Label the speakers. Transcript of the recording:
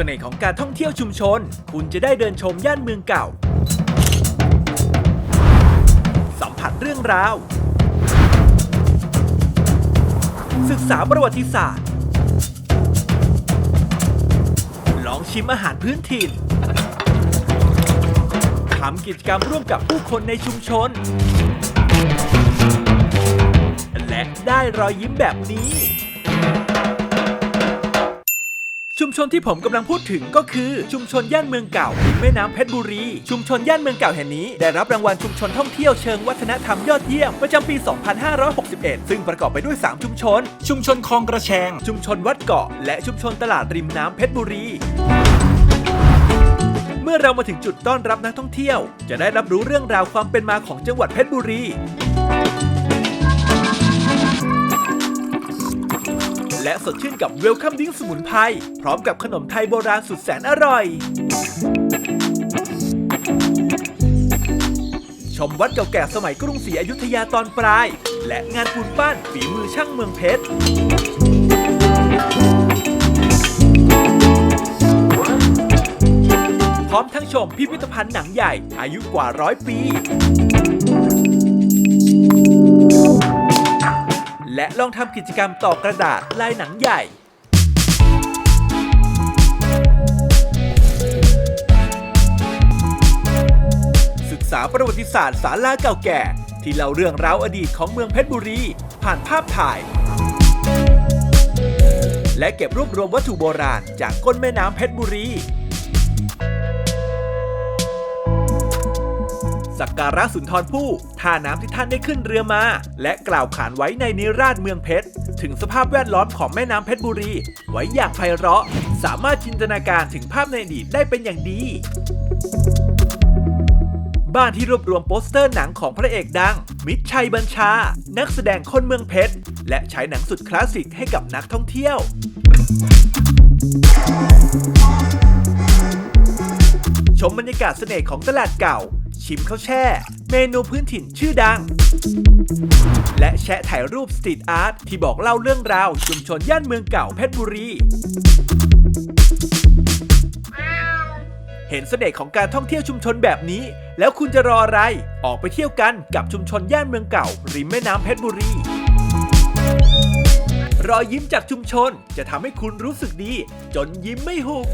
Speaker 1: สน่ห์ของการท่องเที่ยวชุมชน คุณจะได้เดินชมย่านเมืองเก่า สัมผัสเรื่องราว ศึกษาประวัติศาสตร์ ลองชิมอาหารพื้นถิ่นทำกิจกรรมร่วมกับผู้คนในชุมชน และได้รอยยิ้มแบบนี้ มชนที่ผมกำลังพูดถึงก็คือชุมชนย่านเมืองเก่าริมแม่น้ำเพชรบุรี ชุมชนย่านเมืองเก่าแห่งนี้ ได้รับรางวัลชุมชนท่องเที่ยวเชิงวัฒนธรรมยอดเยี่ยมประจำปี 2561 ซึ่งประกอบไปด้วย 3 ชุมชน ชุมชนคลองกระแชง ชุมชนวัดเกาะ และชุมชนตลาดริมน้ำเพชรบุรีเมื่อเรามาถึงจุดต้อนรับนักท่องเที่ยว จะได้รับรู้เรื่องราวความเป็นมาของจังหวัดเพชรบุรี และสดชื่นกับเวลคัมดิ้งสมุนไพรพร้อมกับขนมไทยโบราณสุดแสนอร่อย ชมวัดเก่าแก่สมัยกรุงศรีอยุธยาตอนปลาย และงานปูนปั้นฝีมือช่างเมืองเพชรพร้อมทั้งชมพิพิธภัณฑ์หนังใหญ่อายุกว่าร้อยปี และลองทำกิจกรรมต่อกระดาษลายหนังใหญ่ศึกษาประวัติศาสตร์ศาลาเก่าแก่ ที่เล่าเรื่องราวอดีตของเมืองเพชรบุรี ผ่านภาพถ่าย และเก็บรวบรวมวัตถุโบราณจากก้นแม่น้ำเพชรบุรี สักการะสุนทรภู่ท่าน้ำที่ท่านได้ขึ้นเรือมา และกล่าวขานไว้ในนิราชเมืองเพชร ถึงสภาพแวดล้อมของแม่น้ำเพชรบุรี ไว้อย่างไพเราะ สามารถจินตนาการถึงภาพในอดีตได้เป็นอย่างดีบ้านที่รวบรวมโปสเตอร์หนังของพระเอกดัง มิตรชัยบัญชา นักแสดงคนเมืองเพชร และฉายหนังสุดคลาสสิกให้กับนักท่องเที่ยว ชมบรรยากาศเสน่ห์ของตลาดเก่า ชิมข้าวแช่ เมนูพื้นถิ่นชื่อดัง และแชะถ่ายรูปสตรีทอาร์ตที่บอกเล่าเรื่องราว ชุมชนย่านเมืองเก่าเพชรบุรี เห็นเสน่ห์ของการท่องเที่ยวชุมชนแบบนี้ แล้วคุณจะรออะไร ออกไปเที่ยวกันกับชุมชนย่านเมืองเก่า ริมแม่น้ำเพชรบุรีรอยยิ้มจากชุมชนจะทำให้คุณรู้สึกดี จนยิ้มไม่หุบ